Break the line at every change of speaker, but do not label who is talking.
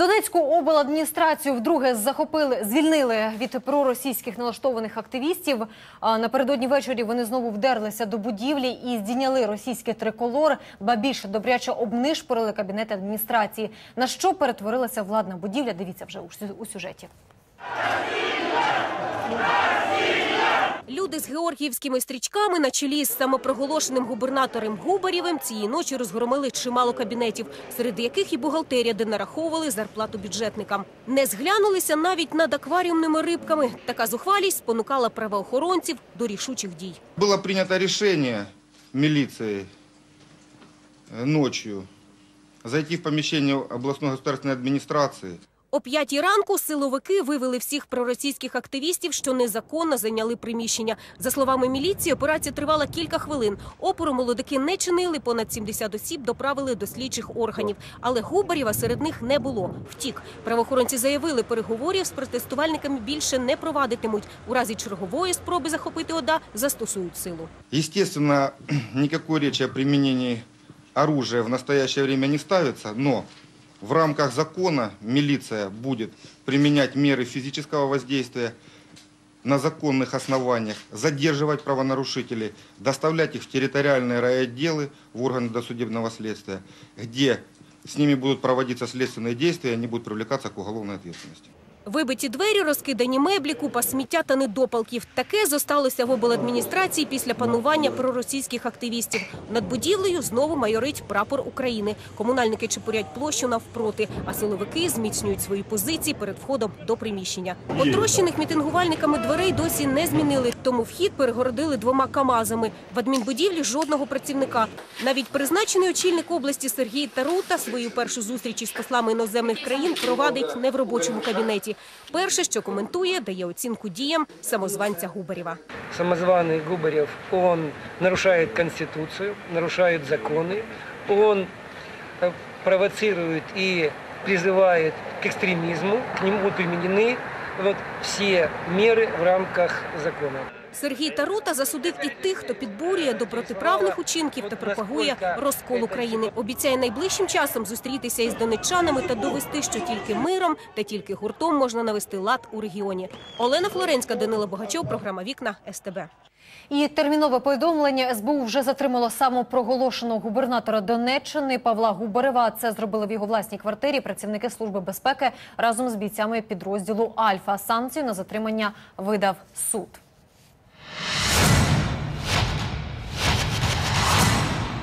Донецьку обладміністрацію вдруге захопили, звільнили від проросійських налаштованих активістів. Напередодні ввечері вони знову вдерлися до будівлі і здійняли російський триколор, ба більше добряче обнишпорили кабінет адміністрації. На що перетворилася владна будівля? Дивіться вже у сю- у сюжеті.
Люди з георгіївськими стрічками на чолі з самопроголошеним губернатором Губарєвим цієї ночі розгромили чимало кабінетів, серед яких і бухгалтерія, де нараховували зарплату бюджетникам. Не зглянулися навіть над акваріумними рибками. Така зухвалість спонукала правоохоронців до рішучих дій.
Было принято решение милицией э, ночью зайти в помещение областной государственной администрации.
О п'ятій ранку силовики вивели всіх проросійських активістів, що незаконно зайняли приміщення. За словами міліції, операція тривала кілька хвилин. Опору молодики не чинили. Понад 70 осіб доправили до слідчих органів. Але Губарєва серед них не було. Втік. Правоохоронці заявили, переговорів з протестувальниками більше не провадитимуть. У разі чергової спроби захопити ОДА застосують силу.
Естественно, никакой речи о применении оружия в настоящее время не ставится, но в рамках закона милиция будет применять меры физического воздействия на законных основаниях, задерживать правонарушителей, доставлять их в территориальные райотделы, в органы досудебного следствия, где с ними будут проводиться следственные действия, они будут привлекаться к уголовной ответственности.
Вибиті двері, розкидані меблі, купа сміття та недопалків. Таке зосталося в обладміністрації після панування проросійських активістів. Над будівлею знову майорить прапор України. Комунальники чепурять площу навпроти, а силовики зміцнюють свої позиції перед входом до приміщення. Потрощених мітингувальниками дверей досі не змінили, тому вхід перегородили двома камазами. В адмінбудівлі жодного працівника. Навіть призначений очільник області Сергій Тарута свою першу зустріч із послами іноземних країн провадить не в робочому кабінеті. Перше, що коментує, дає оцінку діям самозванця Губарєва.
самозваный Губарев, он нарушает Конституцию, нарушает законы, он э, провоцирует и призывает к экстремизму, к нему будут применены вот все меры в рамках закона.
Сергій Тарута засудив і тих, хто підбурює до протиправних учинків та пропагує розкол України. Обіцяє найближчим часом зустрітися із донеччанами та довести, що тільки миром та тільки гуртом можна навести лад у регіоні. Олена Флоренська, Данила Богачов, програма Вікна СТБ.
І термінове повідомлення СБУ вже затримало самопроголошеного губернатора Донеччини Павла Губарева. Це зробили в його власній квартирі працівники служби безпеки разом з бійцями підрозділу Альфа. Санкцію на затримання видав суд.